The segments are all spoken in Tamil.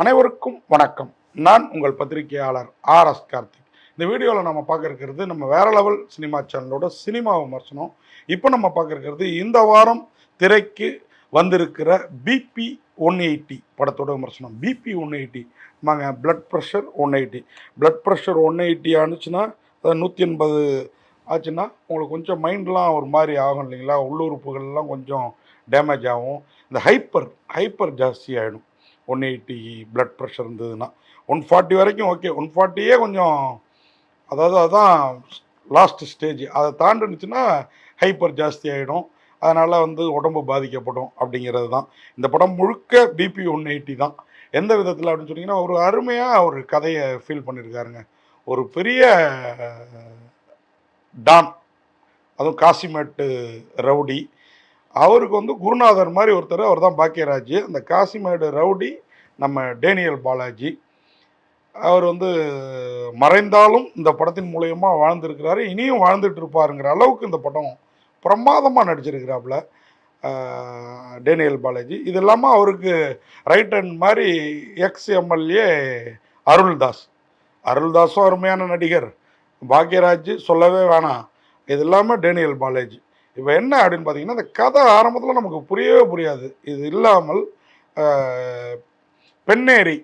அனைவருக்கும் வணக்கம். நான் உங்கள் பத்திரிகையாளர் ஆர் எஸ் கார்த்திக். இந்த வீடியோவில் நம்ம பார்க்க இருக்கிறது நம்ம வேற லெவல் சினிமா சேனலோட சினிமா விமர்சனம். இப்போ நம்ம பார்க்க இருக்கிறது இந்த வாரம் திரைக்கு வந்திருக்கிற பிபி ஒன் எயிட்டி படத்தோட விமர்சனம். BP one eighty. ஆமாங்க blood pressure one eighty. Blood pressure one eighty ஆனிச்சுன்னா அதாவது நூற்றி எண்பது ஆச்சுன்னா உங்களுக்கு கொஞ்சம் மைண்ட்லாம் ஒரு மாதிரி ஆகும் இல்லைங்களா? உள்ளுறுப்புகள்லாம் கொஞ்சம் டேமேஜ் ஆகும். இந்த ஹைப்பர் ஹைப்பர் ஜாஸ்தி ஆகிடும் ஒன் எயிட்டி பிளட் ப்ரெஷர் இருந்ததுன்னா ஒன் ஃபார்ட்டி வரைக்கும் ஓகே ஒன் ஃபார்ட்டியே கொஞ்சம் அதாவது அதுதான் லாஸ்ட் ஸ்டேஜ் அதை தாண்டுனுச்சுன்னா ஹைப்பர் ஜாஸ்தி ஆகிடும் அதனால் வந்து உடம்பு பாதிக்கப்படும் அப்படிங்கிறது தான். இந்த படம் முழுக்க பிபி ஒன் எயிட்டி தான். எந்த விதத்தில் அப்படின்னு சொன்னீங்கன்னா ஒரு அருமையாக ஒரு கதையை ஃபீல் பண்ணியிருக்காருங்க ஒரு பெரிய டான். அதுவும் காசிமேட்டு ரவுடி. அவருக்கு வந்து குருநாதர் மாதிரி ஒருத்தர் அவர் தான் பாக்கியராஜ். அந்த காசிமேடு ரவுடி நம்ம டேனியல் பாலாஜி. அவர் வந்து மறைந்தாலும் இந்த படத்தின் மூலயமா வாழ்ந்திருக்கிறாரு. இனியும் வாழ்ந்துட்டு இருப்பாருங்கிற அளவுக்கு இந்த படம் பிரமாதமாக நடிச்சிருக்கிறாப்புல டேனியல் பாலாஜி. இது இல்லாமல் அவருக்கு ரைட் ஹேண்ட் மாதிரி எக்ஸ் எம்எல்ஏ அருள்தாஸ். அருள்தாஸும் அருமையான நடிகர். பாக்யராஜ் சொல்லவே வேணாம். இது இல்லாமல் டேனியல் பாலாஜி. இப்போ என்ன அப்படின்னு பார்த்தீங்கன்னா இந்த கதை ஆரம்பத்தில் நமக்கு புரியவே புரியாது. இது இல்லாமல் பெண்ணேரி.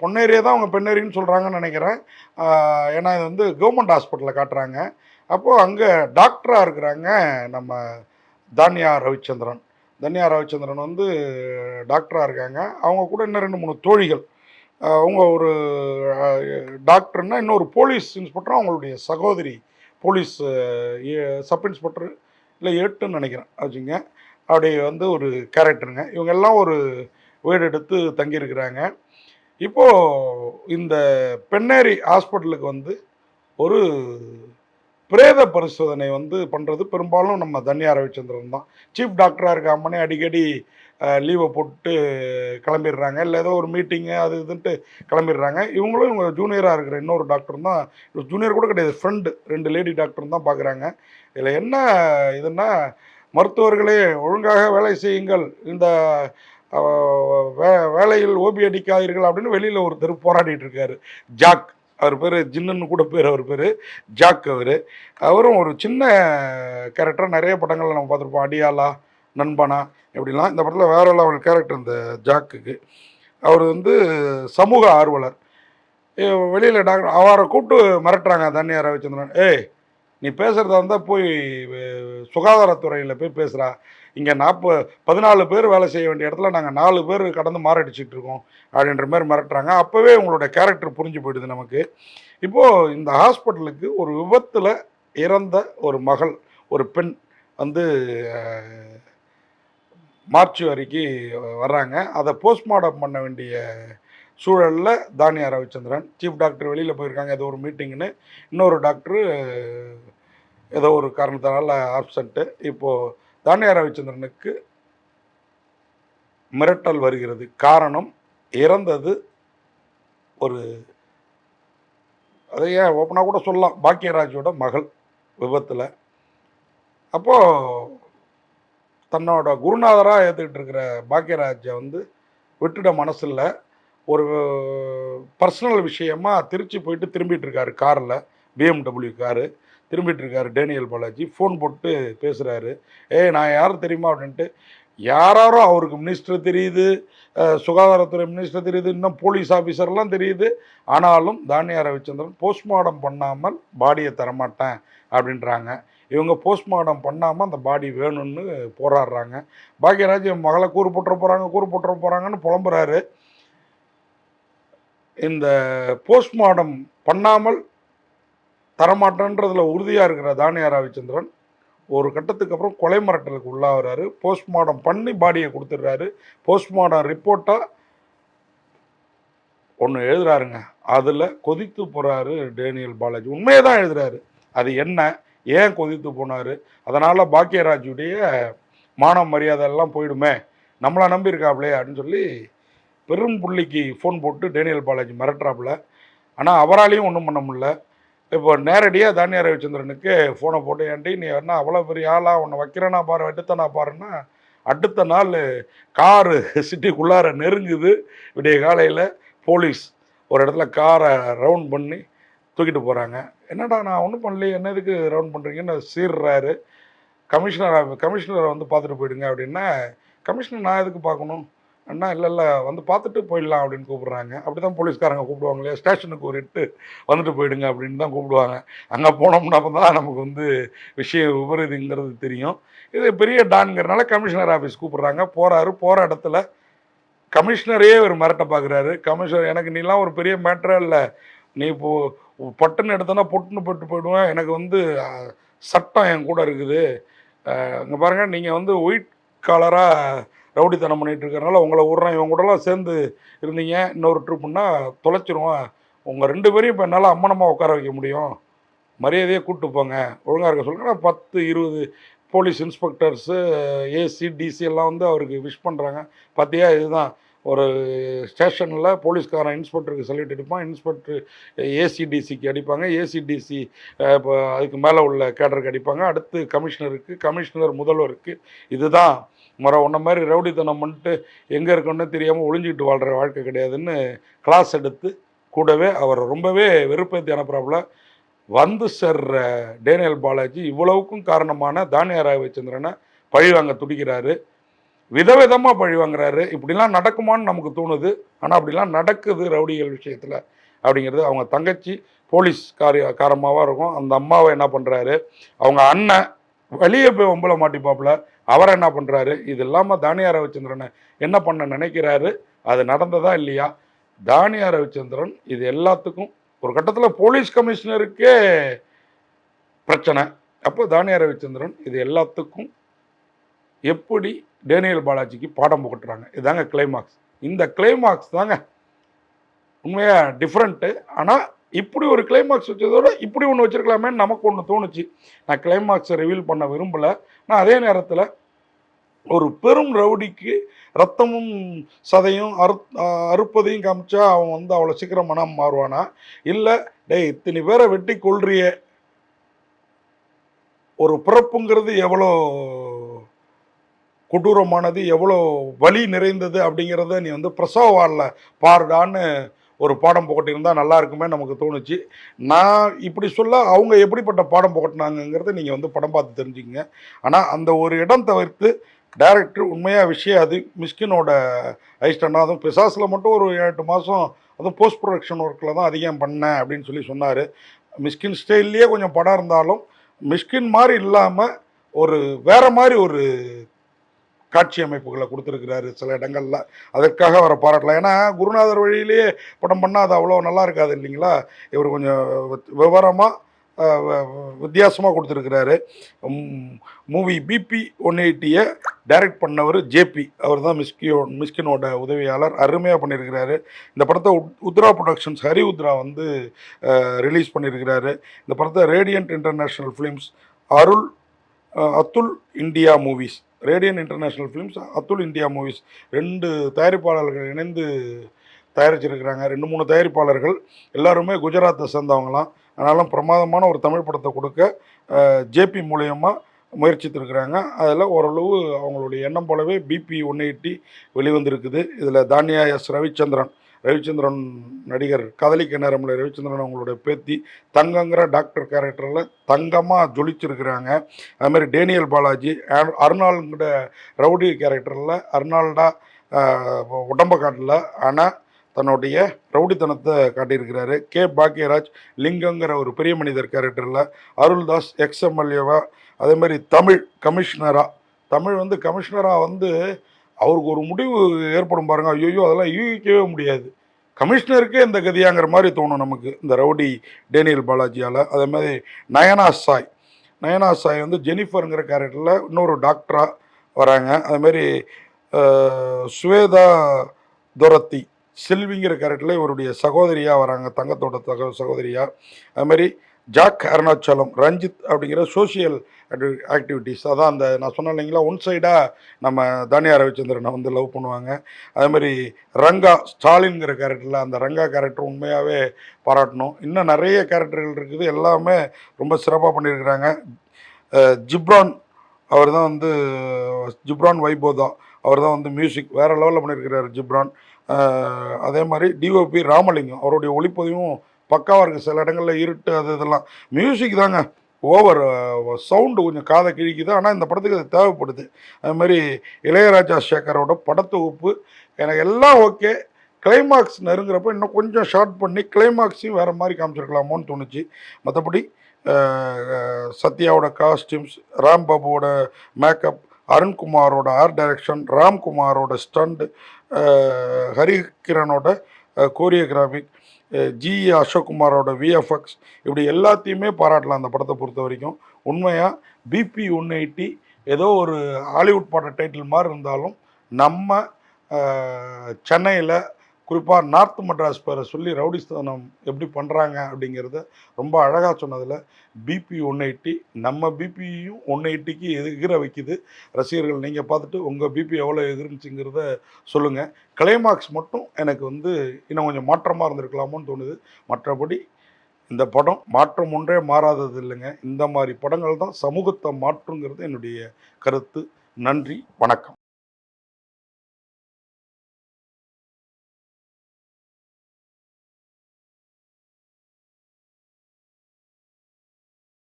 பொன்னேரியை தான் அவங்க பெண்ணேரின்னு சொல்கிறாங்கன்னு நினைக்கிறேன். ஏன்னா இது வந்து கவர்மெண்ட் ஹாஸ்பிட்டலில் காட்டுறாங்க. அப்போது அங்கே டாக்டராக இருக்கிறாங்க நம்ம தானியா ரவிச்சந்திரன். தன்யா ரவிச்சந்திரன் வந்து டாக்டராக இருக்காங்க. அவங்க கூட இன்னும் ரெண்டு மூணு தோழிகள். அவங்க ஒரு டாக்டர்னா இன்னொரு போலீஸ் இன்ஸ்பெக்டரும் அவங்களுடைய சகோதரி போலீஸ் சப் இன்ஸ்பெக்டர் இல்லை எட்டுன்னு நினைக்கிறேன். வச்சுங்க அப்படி வந்து ஒரு கேரக்டருங்க. இவங்கெல்லாம் ஒரு வீடு எடுத்து தங்கியிருக்கிறாங்க. இப்போது இந்த பெண்ணேரி ஹாஸ்பிட்டலுக்கு வந்து ஒரு பிரேத பரிசோதனை வந்து பண்ணுறது பெரும்பாலும் நம்ம தன்யா ரவிச்சந்திரன் தான். சீஃப் டாக்டராக இருக்காமனே அடிக்கடி லீவை போட்டு கிளம்பிடுறாங்க. இல்லை ஏதோ ஒரு மீட்டிங்கு அது இதுன்ட்டு கிளம்பிடுறாங்க. இவங்களும் இவங்க ஜூனியராக இருக்கிற இன்னொரு டாக்டர் தான் ஜூனியர் கூட கிடையாது ஃப்ரெண்டு ரெண்டு லேடி டாக்டர் தான் பார்க்குறாங்க. இதில் என்ன இதுன்னா மருத்துவர்களே ஒழுங்காக வேலை செய்யுங்கள். இந்த வே வேலையில் ஓபி அடிக்காதீர்கள் அப்படின்னு வெளியில் ஒருத்தர் போராடிட்டு இருக்காரு. ஜாக் அவர் பேர் ஜின்னுன்னு கூட பேர் அவர் பேர். ஜாக் அவர். அவரும் ஒரு சின்ன கேரக்டர் நிறைய படங்களில் நம்ம பார்த்துருப்போம். அடியாலா நண்பனா எப்படிலாம்? இந்த படத்தில் வேற லெவல் கேரக்டர் இந்த ஜாக்குக்கு. அவர் வந்து சமூக ஆர்வலர். வெளியில் டாக்டர் அவரை கூப்பிட்டு மிரட்டுறாங்க தன்யா ரவிச்சந்திரன். ஏய் நீ பேசுகிறதா இருந்தால் போய் சுகாதாரத்துறையில் போய் பேசுகிறா இங்கே நாற்பது பதினாலு பேர் வேலை செய்ய வேண்டிய இடத்துல நாங்கள் நாலு பேர் கடந்து மாரடிச்சிட்டு இருக்கோம். அப்படின்ற மாதிரி மிரட்டுறாங்க. அப்போவே உங்களோட கேரக்டர் புரிஞ்சு போயிடுது நமக்கு. இப்போது இந்த ஹாஸ்பிட்டலுக்கு ஒரு விபத்தில் இறந்த ஒரு மகள் ஒரு பெண் வந்து மார்ச் வரைக்கும் வர்றாங்க. அதை போஸ்ட்மார்ட்டம் பண்ண வேண்டிய சூழலில் தானியா ரவிச்சந்திரன் சீஃப் டாக்டர் வெளியில் போயிருக்காங்க. ஏதோ ஒரு மீட்டிங்னு இன்னொரு டாக்டரு ஏதோ ஒரு காரணத்தினால ஆப்சண்ட்டு இப்போது தானியா ரவிச்சந்திரனுக்கு மிரட்டல் வருகிறது. காரணம் இறந்தது ஒரு அதை ஏன் ஓப்பனாக கூட சொல்லலாம். பாக்கியராஜோட மகள் விபத்தில். அப்போது தன்னோட குருநாதராக ஏற்றுக்கிட்டு இருக்கிற பாக்கியராஜை வந்து விட்டுட மனசில் ஒரு பர்சனல் விஷயமா திருச்சி போயிட்டு திரும்பிட்டு இருக்காரு காரில். BMW car. திரும்பிட்டு இருக்காரு டேனியல் பாலாஜி. ஃபோன் போட்டு பேசுகிறாரு ஏய் நான் யார் தெரியுமா? அப்படின்ட்டு யாராரோ அவருக்கு மினிஸ்டர் தெரியுது. சுகாதாரத்துறை மினிஸ்டர் தெரியுது. இன்னும் போலீஸ் ஆஃபீஸர்லாம் தெரியுது. ஆனாலும் தானியா ரவிச்சந்திரன் போஸ்ட்மார்ட்டம் பண்ணாமல் பாடியை தரமாட்டேன் அப்படின்றாங்க. இவங்க போஸ்ட்மார்ட்டம் பண்ணாமல் அந்த பாடி வேணும்னு போராடுறாங்க. பாக்யராஜ் என் மகளை கூறு போட்டுற போகிறாங்க கூறு போட்டுற போகிறாங்கன்னு புலம்புறாரு. இந்த போஸ்ட்மார்ட்டம் பண்ணாமல் தரமாட்டேன்றதில் உறுதியாக இருக்கிற தானியா ரவிச்சந்திரன் ஒரு கட்டத்துக்கு அப்புறம் கொலை மிரட்டலுக்கு உள்ளாகிறாரு. போஸ்ட்மார்ட்டம் பண்ணி பாடியை கொடுத்துட்றாரு. போஸ்ட்மார்ட்டம் ரிப்போர்ட்டாக ஒன்று எழுதுறாருங்க. அதில் கொதித்து போகிறாரு டேனியல் பாலாஜி. உண்மையை தான் எழுதுறாரு. அது என்ன? ஏன் கொதித்து போனார்? அதனால் பாக்கியராஜுடைய மான மரியாதை எல்லாம் போயிடுமே. நம்மளை நம்பியிருக்காப்லே அப்படின்னு சொல்லி பெரும் புள்ளிக்கு ஃபோன் போட்டு டேனியல் பாலாஜி மிரட்டுறாப்புல. ஆனால் அவராலையும் ஒன்றும் பண்ண முடில இப்போ நேரடியாக தானியா ரவிச்சந்திரனுக்கு ஃபோனை போட்டு ஏன்டி நீ என்ன அவ்வளோ பெரிய ஆளாக உன்னை வைக்கிறேனா பாரு வெட்டுத்தனா பாருன்னா அடுத்த நாள் காரு சிட்டிக்குள்ளார நெருங்குது. விடிய காலையில் போலீஸ் ஒரு இடத்துல காரை ரவுண்ட் பண்ணி தூக்கிட்டு போகிறாங்க என்னடா நான் ஒன்றும் பண்ணலையே என்ன எதுக்கு ரவுண்ட் பண்ணுறீங்கன்னு சீர்றாரு. கமிஷனர் கமிஷனரை வந்து பார்த்துட்டு போயிடுங்க அப்படின்னா கமிஷனர் நான் எதுக்கு பார்க்கணும்? அண்ணா இல்லை இல்லை வந்து பார்த்துட்டு போயிடலாம் அப்படின்னு கூப்பிட்றாங்க. அப்படி தான் போலீஸ்காரங்க கூப்பிடுவாங்க இல்லையா? ஸ்டேஷனுக்கு ஒரு இட்டு வந்துட்டு போயிடுங்க அப்படின்னு தான் கூப்பிடுவாங்க. அங்கே போனோம்னா தான் நமக்கு வந்து விஷயம் விபரீதங்கிறது தெரியும். இது பெரிய டான்ங்கிறனால கமிஷனர் ஆஃபீஸ் கூப்பிட்றாங்க. போகிறாரு போகிற இடத்துல கமிஷனரே ஒரு மிரட்ட பார்க்குறாரு. கமிஷனர் எனக்கு நீலாம் ஒரு பெரிய மேட்டரே இல்லை. நீ இப்போ பட்டுன்னு எடுத்தோன்னா பொட்டுன்னு போட்டு போயிடுவேன். எனக்கு வந்து சட்டம் என் கூட இருக்குது. இங்கே பாருங்கள் நீங்கள் வந்து ஒயிட் காலராக ரவுடித்தனம் பண்ணிகிட்டு இருக்கிறனால உங்களை விட்றேன் இவங்க கூடலாம் சேர்ந்து இருந்தீங்க. இன்னொரு ட்ரிப்புன்னா தொலைச்சிருவோம் உங்கள் ரெண்டு பேரையும் இப்போ என்னால் அம்மனமாக உட்கார வைக்க முடியும். மரியாதையாக கூப்பிட்டு போங்க. ஒழுங்காக இருக்க சொல்லுங்க. பத்து இருபது போலீஸ் இன்ஸ்பெக்டர்ஸு ஏசி டிசி எல்லாம் வந்து அவருக்கு விஷ் பண்ணுறாங்க பார்த்தியா இதுதான். ஒரு ஸ்டேஷனில் போலீஸ்காரன் இன்ஸ்பெக்டருக்கு சல்யூட் அடிப்பான் இன்ஸ்பெக்டர் ஏசிடிசிக்கு அடிப்பாங்க. ஏசிடிசி இப்போ அதுக்கு மேலே உள்ள கேடருக்கு அடிப்பாங்க. அடுத்து கமிஷனருக்கு கமிஷனர் முதல்வருக்கு. இதுதான் முறை. உன்ன மாதிரி ரவுடித்தனம் பண்ணிட்டு எங்கே இருக்கணும்னு தெரியாமல் ஒளிஞ்சிக்கிட்டு வாழ்கிற வாழ்க்கை கிடையாதுன்னு கிளாஸ் எடுத்து கூடவே அவர் ரொம்பவே வெறுப்பேற்றி அனுப்புகிறாப்புல வந்து சேர்ற டேனியல் பாலாஜி இவ்வளவுக்கும் காரணமான தானியா ராகவச்சந்திரனை பழிவாங்க துடிக்கிறாரு. விதவிதமாக பழி வாங்குறாரு. இப்படிலாம் நடக்குமான்னு நமக்கு தோணுது. ஆனால் அப்படிலாம் நடக்குது ரவுடிகள் விஷயத்தில் அப்படிங்கிறது அவங்க தங்கச்சி போலீஸ் காரிய காரமாவாக இருக்கும். அந்த அம்மாவை என்ன பண்ணுறாரு அவங்க அண்ணன் வெளியே போய் ஒம்பளை மாட்டிப்பாப்புல. அவரை என்ன பண்ணுறாரு இது இல்லாமல் தானியா ரவிச்சந்திரனை என்ன பண்ண நினைக்கிறாரு? அது நடந்ததா இல்லையா? தானியா ரவிச்சந்திரன் இது எல்லாத்துக்கும் ஒரு கட்டத்தில் போலீஸ் கமிஷனருக்கே பிரச்சனை. அப்போ தானியா ரவிச்சந்திரன் இது எல்லாத்துக்கும் எப்படி டேனியல் பாலாஜிக்கு பாடம் புகட்டுறாங்க? இதுதாங்க கிளைமாக்ஸ் இந்த கிளைமாக்ஸ் தாங்க உண்மையாக டிஃப்ரெண்ட்டு ஆனால் இப்படி ஒரு கிளைமாக்ஸ் வச்சதோட இப்படி ஒன்று வச்சுருக்கலாமே நமக்கு ஒன்று தோணுச்சு. நான் கிளைமாக்ஸை ரிவீல் பண்ண விரும்பலை. நான் அதே நேரத்தில் ஒரு பெரும் ரவுடிக்கு ரத்தமும் சதையும் அறு அறுப்பதையும் காமிச்சா அவன் வந்து அவ்வளோ சீக்கிரம் மனம் மாறுவானா? இல்லை டேய் இத்தனை பேரை வெட்டி கொள்றிய ஒரு பிறப்புங்கிறது எவ்வளோ கொடூரமானது எவ்வளோ வலி நிறைந்தது அப்படிங்கிறத நீ வந்து பிரசவ வாரில் பாருடான்னு ஒரு பாடம் புகட்டியிருந்தா நல்லா இருக்குமே நமக்கு தோணுச்சு. நான் இப்படி சொல்ல அவங்க எப்படிப்பட்ட பாடம் புகட்டினாங்கிறத நீங்கள் வந்து படம் பார்த்து தெரிஞ்சுக்கங்க. ஆனால் அந்த ஒரு இடம் தவிர்த்து டைரக்டர் உண்மையாக விஷயம் அது. மிஸ்கினோட ஐஸ்டன்னா அதுவும் பிசாஸில் மட்டும் ஒரு எட்டு மாதம் அதுவும் போஸ்ட் ப்ரொடக்ஷன் ஒர்க்கில் தான் அதிகம் பண்ணேன் அப்படின்னு சொல்லி சொன்னார். மிஸ்கின் ஸ்டைல்லையே கொஞ்சம் படம் இருந்தாலும் மிஸ்கின் மாதிரி இல்லாமல் ஒரு வேறு மாதிரி ஒரு காட்சி அமைப்புகளை கொடுத்துருக்கிறாரு சில இடங்களில். அதற்காக அவரை பாராட்டலாம். ஏன்னா குருநாதர் வழியிலேயே படம் பண்ணால் அது அவ்வளோ நல்லா இருக்காது இல்லைங்களா? இவர் கொஞ்சம் விவரமாக வித்தியாசமாக கொடுத்துருக்கிறாரு. மூவி பிபி ஒன் எயிட்டியை டைரக்ட் பண்ணவர் ஜேபி அவர் தான் மிஸ்கியோ மிஸ்கினோட உதவியாளர். அருமையாக பண்ணியிருக்கிறாரு. இந்த படத்தை உத்ரா ப்ரொடக்ஷன்ஸ் ஹரி உத்ரா வந்து ரிலீஸ் பண்ணியிருக்கிறாரு. இந்த படத்தை Radiant International Films Arul Atul India movies Radiant International Films Atul India movies. ரெண்டு தயாரிப்பாளர்கள் இணைந்து தயாரிச்சிருக்கிறாங்க. ரெண்டு மூணு தயாரிப்பாளர்கள். எல்லாருமே குஜராத்தை சேர்ந்தவங்களாம். அதனால பிரமாதமான ஒரு தமிழ் படத்தை கொடுக்க ஜேபி மூலயமா முயற்சித்திருக்கிறாங்க. அதில் ஓரளவு அவங்களுடைய எண்ணம் போலவே பிபி ஒன் எயிட்டி வெளிவந்திருக்குது. இதில் தானியா எஸ். ரவிச்சந்திரன் ரவிச்சந்திரன் நடிகர் கதலிக்க நேரமில் ரவிச்சந்திரன் அவங்களுடைய பேத்தி தங்கங்கிற டாக்டர் கேரக்டரில் தங்கமாக ஜொலிச்சிருக்கிறாங்க. அதுமாதிரி டேனியல் பாலாஜி அருணாளுங்கிற ரவுடி கேரக்டரில் அர்னால்டா உடம்ப காட்டல. ஆனால் தன்னுடைய ரவுடித்தனத்தை காட்டியிருக்கிறாரு. கே. பாக்யராஜ் லிங்கங்கிற ஒரு பெரிய மனிதர் கேரக்டரில் அருள்தாஸ் எக்ஸ்எம்எல்ஏவா அதே மாதிரி தமிழ் கமிஷனராக தமிழ் வந்து கமிஷனராக வந்து அவருக்கு ஒரு முடிவு ஏற்படும் பாருங்க. ஐயோ அதெல்லாம் யூகிக்கவே முடியாது. கமிஷனருக்கே இந்த கதியாங்கிற மாதிரி தோணும் நமக்கு இந்த ரவுடி டேனியல் பாலாஜியால். அதே மாதிரி நயனா சாய். நயனா சாய் வந்து ஜெனிஃபருங்கிற கேரக்டரில் இன்னொரு டாக்டராக வராங்க. அதே மாதிரி துரத்தி செல்விங்கிற கேரக்டரில் இவருடைய சகோதரியாக வராங்க. தங்கத்தோட தக சகோதரியாக அது மாதிரி ஜாக் அருணாச்சலம் ரஞ்சித் அப்படிங்கிற சோஷியல் ஆக்டிவிட்டிஸ் அதான் அந்த நான் சொன்னேன் இல்லைங்களா ஒன் சைடாக நம்ம தானியா ரவிச்சந்திரனை வந்து லவ் பண்ணுவாங்க. அதே மாதிரி ரங்கா ஸ்டாலின்கிற கேரக்டரில் அந்த ரங்கா கேரக்டர் உண்மையாகவே பாராட்டணும். இன்னும் நிறைய கேரக்டர்கள் இருக்குது. எல்லாமே ரொம்ப சிறப்பாக பண்ணியிருக்கிறாங்க. ஜிப்ரான் அவர் தான் வந்து ஜிப்ரான் வைபோதா அவர் தான் வந்து மியூசிக் வேறு லெவலில் பண்ணியிருக்கிறார் ஜிப்ரான். அதே மாதிரி டிஓபி ராமலிங்கம் அவருடைய ஒளிப்பதிவும் பக்காவாக இருக்குது சில இடங்களில் இருட்டு அது இதெல்லாம். மியூசிக் தாங்க. ஓவர் சவுண்டு கொஞ்சம் காதை கிழிக்குது. ஆனால் இந்த படத்துக்கு அது தேவைப்படுது. அது மாதிரி இளையராஜா சேகரோட படத்தொகுப்பு எனக்கு எல்லாம் ஓகே. கிளைமாக்ஸ் நெருங்குறப்ப இன்னும் கொஞ்சம் ஷார்ட் பண்ணி கிளைமாக்ஸையும் வேறு மாதிரி காமிச்சிருக்கலாமோன்னு தோணுச்சு. மற்றபடி சத்யாவோட காஸ்டியூம்ஸ் ராம் பாபுவோட மேக்கப் அருண்குமாரோட ஆர்ட் டைரக்ஷன் ராம்குமாரோட ஸ்டண்ட் ஹரிகிரனோட கோரியோகிராஃபிக் ஜி அசோக்குமாரோட விஎஃப்எக்ஸ் இப்படி எல்லாத்தையுமே பாராட்டலாம் அந்த படத்தை பொறுத்த வரைக்கும். உண்மையாக பிபி ஒன் எயிட்டி ஏதோ ஒரு ஹாலிவுட் பட டைட்டில் மாதிரி இருந்தாலும் நம்ம சென்னையில் குறிப்பாக நார்த் மெட்ராஸ் பேரை சொல்லி ரவுடிஸ்தானம் எப்படி பண்ணுறாங்க அப்படிங்கிறத ரொம்ப அழகாக சொன்னதில் பிபி ஒன் எயிட்டி நம்ம பிபியும் ஒன் எயிட்டிக்கு எதிர வைக்குது. ரசிகர்கள் நீங்கள் பார்த்துட்டு உங்கள் பிபி எவ்வளோ எதிர்ந்துச்சுங்கிறத சொல்லுங்கள் கிளைமாக்ஸ் மட்டும் எனக்கு வந்து இன்னும் கொஞ்சம் மாற்றமாக இருந்திருக்கலாமோன்னு தோணுது. மற்றபடி இந்த படம் மாற்றம் ஒன்றே மாறாதது இல்லைங்க. இந்த மாதிரி படங்கள் தான் சமூகத்தை மாற்றுங்கிறது என்னுடைய கருத்து. நன்றி வணக்கம்.